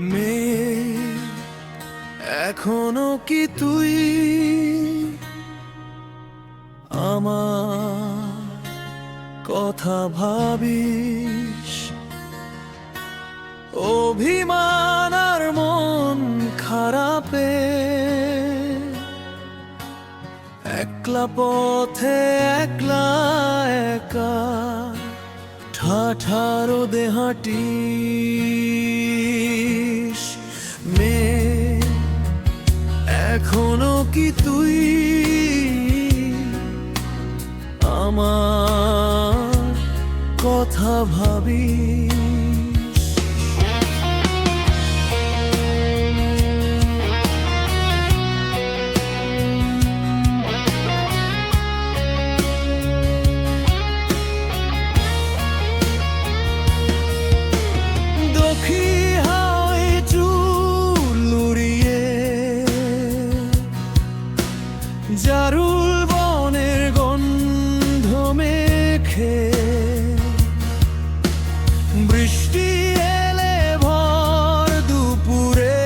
মেয়ে এখনও কি তুই আমার কথা ভাবিস? অভিমান আর মন খারাপে একলা পথে, একলা একা ঠাঠারো দেহাটিস এখনও কি তুই আমার কথা ভাবিস? জারুল বনের গন্ধ মেখে বৃষ্টি এলে ভর দুপুরে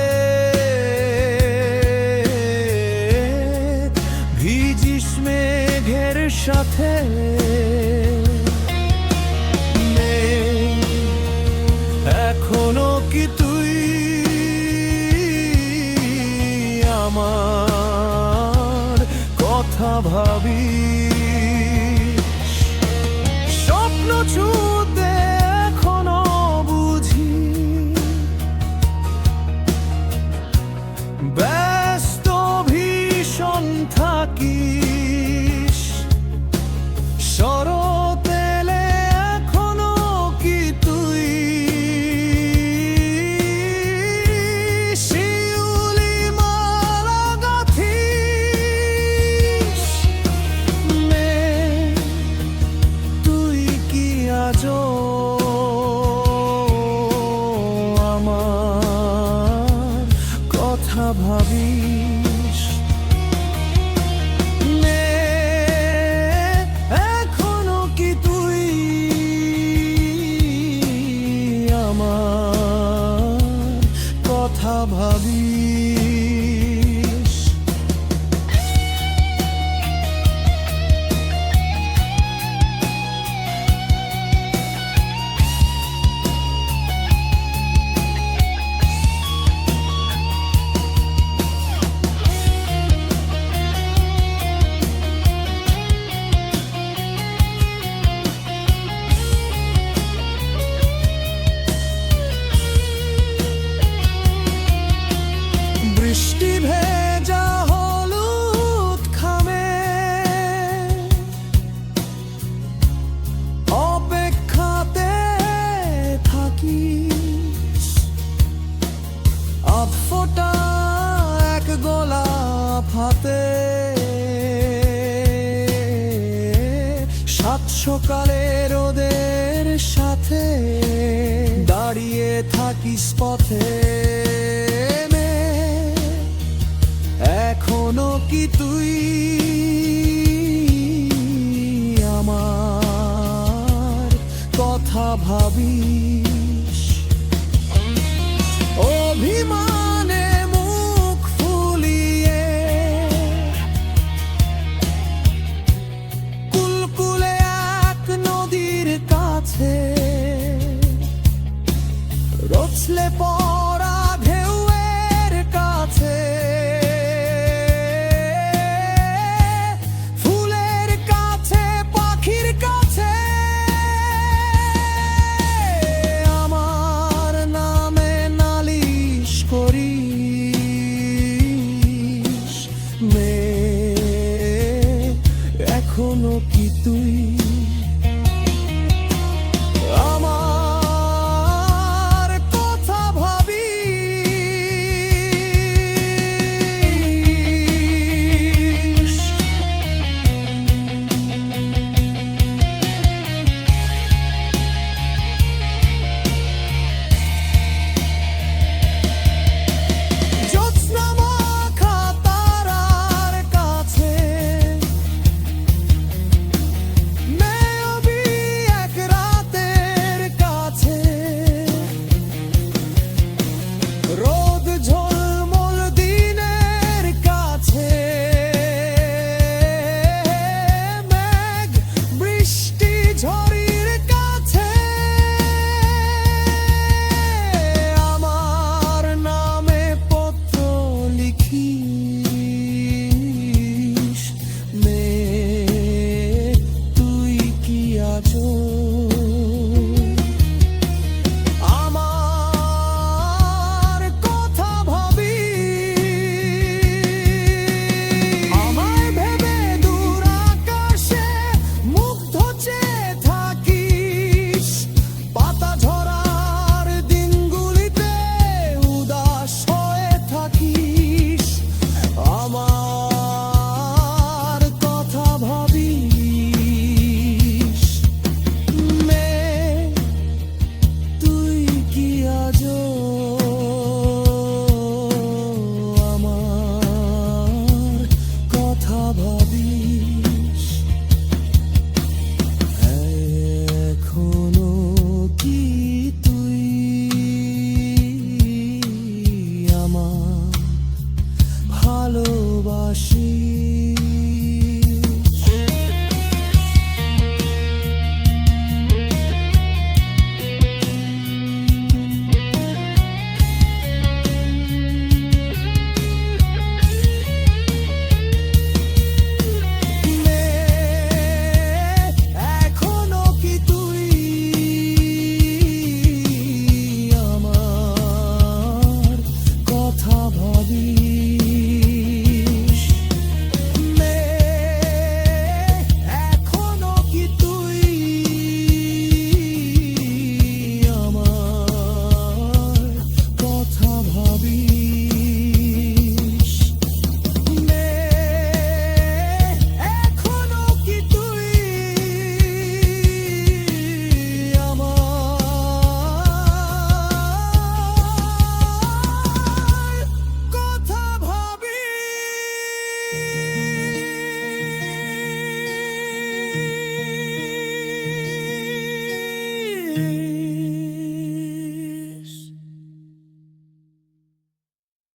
ভিজিস মেঘের সাথে। এখনও কি তুই আমার কথা ভাবি স্বপ্ন ছুতে কথা ভাবিস? এখনও কি তুই আমার কথা ভাবিস? হাতে। সাত সকালে রোদের সাথে দাঁড়িয়ে থাকিস পথে। এখনও কি তুই আমার কথা ভাবিস? রচলে পড়া